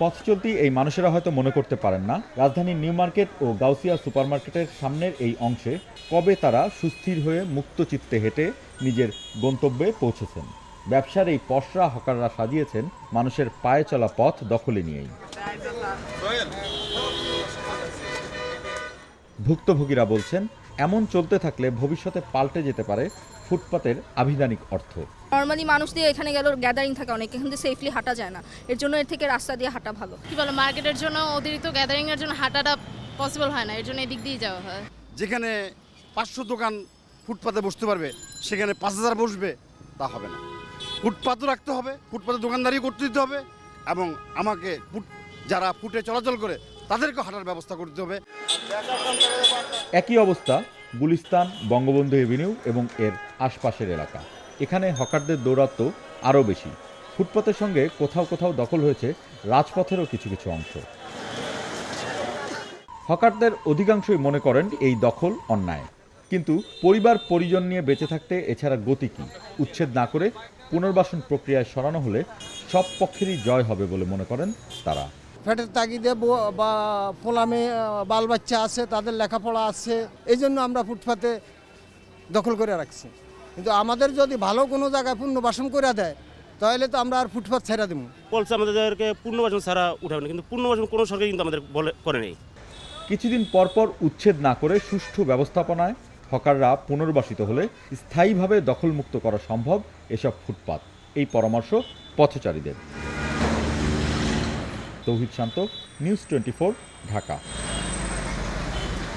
পথ চলতি এই মানুষেরা হয়তো মনে করতে পারেন না। রাজধানীর নিউ মার্কেট ও গাউসিয়া সুপারমার্কেটের সামনের এই অংশে কবে তারা সুস্থির হয়ে মুক্ত চিত্তে হেঁটে নিজের গন্তব্যে পৌঁছেছেন? ব্যবসার এই পশরা হকাররা সাজিয়েছেন মানুষের পায়ে চলা পথ দখলে নিয়েই। ভুক্তভোগীরা বলছেন এমন চলতে থাকলে ভবিষ্যতে পাল্টে যেতে পারে ফুটপাতের আভিধানিক অর্থ। নর্মালি মানুষ দিয়ে এখানে গেল গ্যাদারিং থাকে অনেক এখান থেকে সেফলি হাঁটা যায় না। এর জন্য এর থেকে রাস্তা দিয়ে হাঁটা ভালো। কি বলো মার্কেটের জন্য অতিরিক্ত গ্যাদারিং এর জন্য হাঁটাটা পসিবল হয় না এর জন্য এদিক দিয়ে যাওয়া হয়। যেখানে পাঁচশো দোকান ফুটপাতে বসতে পারবে সেখানে পাঁচ হাজার বসবে তা হবে না। ফুটপাতও রাখতে হবে ফুটপাতে দোকানদারি করতে দিতে হবে এবং আমাকে ফুট যারা ফুটে চলাচল করে তাদেরকে হাঁটার ব্যবস্থা করতে হবে। একই অবস্থা, গুলিস্তান, বঙ্গবন্ধু এভিনিউ এবং এর আশপাশের এলাকা। এখানে হকারদের দৌরাত্ম আরও বেশি। ফুটপাতের সঙ্গে কোথাও কোথাও দখল হয়েছে রাজপথেরও কিছু কিছু অংশ। হকারদের অধিকাংশই মনে করেন এই দখল অন্যায়। কিন্তু পরিবার পরিজন নিয়ে বেঁচে থাকতে এছাড়া গতি কি? উচ্ছেদ না করে পুনর্বাসন প্রক্রিয়ায় সরানো হলে সব পক্ষেরই জয় হবে বলে মনে করেন তারা। পেটের তাগিদে ব- বা পোলামে বাল বাচ্চা আছে তাদের লেখাপড়া আছে এই জন্য আমরা ফুটপাতে দখল করে রাখছি। কিন্তু আমাদের যদি ভালো কোনো জায়গায় পুনর্বাসন করে দেয় তাহলে তো আমরা আর ফুটপাত ছেড়ে দেবো। বলছে আমাদেরকে পূর্ণবাসন ছাড়া উঠাবে না কিন্তু পূর্ণবাসন কোনো সরকার কিন্তু আমাদের বলে করে নেই। কিছুদিন পরপর উচ্ছেদ না করে সুষ্ঠু ব্যবস্থাপনায় হকাররা পুনর্বাসিত হলে স্থায়ীভাবে দখলমুক্ত করা সম্ভব এসব ফুটপাত। এই পরামর্শ পথচারীদের। Tauhid Shanto news twenty Dhaka.